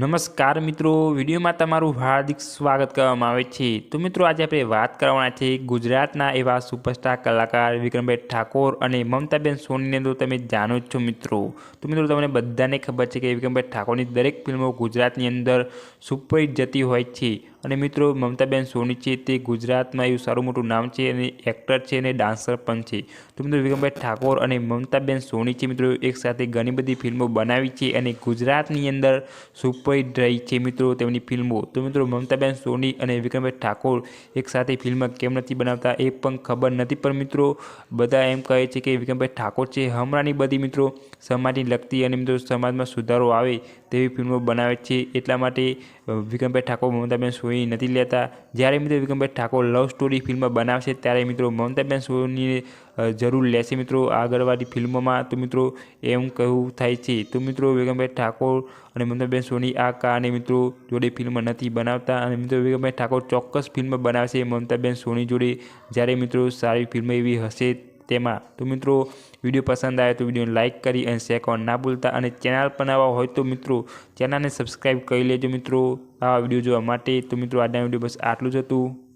નમસ્કાર મિત્રો, વિડીયોમાં તમારું હાર્દિક સ્વાગત કરવામાં આવે છે. તો મિત્રો, આજે આપણે વાત કરવાના છે ગુજરાતના એવા સુપરસ્ટાર કલાકાર વિક્રમભાઈ ઠાકોર અને મમતાબેન સોનીને. તો તમે જાણો જ છો મિત્રો. તો મિત્રો, તમને બધાને ખબર છે કે વિક્રમભાઈ ઠાકોરની દરેક ફિલ્મો ગુજરાતની અંદર સુપરહિટ જતી હોય છે. અને મિત્રો, મમતાબેન સોની છે, તે ગુજરાતમાં એવું સારું મોટું નામ છે અને એક્ટર છે અને ડાન્સર પણ છે. તો મિત્રો, વિક્રમભાઈ ઠાકોર અને મમતાબેન સોની છે, મિત્રો એકસાથે ઘણી બધી ફિલ્મો બનાવી છે અને ગુજરાતની અંદર સુપરહિટ રહી છે મિત્રો, તેમની ફિલ્મો. તો મિત્રો, મમતાબેન સોની અને વિક્રમભાઈ ઠાકોર એકસાથે ફિલ્મ કેમ નથી બનાવતા એ પણ ખબર નથી, પણ મિત્રો, બધા એમ કહે છે કે વિક્રમભાઈ ઠાકોર છે, હમણાંની બધી મિત્રો સમાજની લગતી અને મિત્રો સમાજમાં સુધારો આવે તેવી ફિલ્મો બનાવે છે. એટલા માટે વિક્રમભાઈ ઠાકોર, મમતાબેન સોની નથી લેતા. જ્યારે મિત્રો Vikrambhai Thakor love story film બનાવશે, ત્યારે મિત્રો મમતાબેન સોની જરૂર લેશે મિત્રો આગળવાળી ફિલ્મોમાં. તો મિત્રો એમ કહ્યું થાય છે. તો મિત્રો વિક્રમભાઈ ઠાકોર અને મમતાબેન સોની આ કારણે મિત્રો જોડે ફિલ્મ નથી બનાવતા અને મિત્રો વિક્રમભાઈ ઠાકોર ચોક્કસ ફિલ્મ બનાવશે મમતાબેન સોની જોડે. જ્યારે મિત્રો સારી ફિલ્મ એવી હશે તેમાં. તો મિત્રો, વીડિયો પસંદ આવે તો વિડીયોને લાઇક કરી અને શેર કરવા ના ભૂલતા. અને ચેનલ પર નવા હોય તો મિત્રો ચેનલને સબસ્ક્રાઈબ કરી લેજો મિત્રો. આવા વીડિયો જોવા માટે. તો મિત્રો, આજના વીડિયો બસ આટલું જ હતું.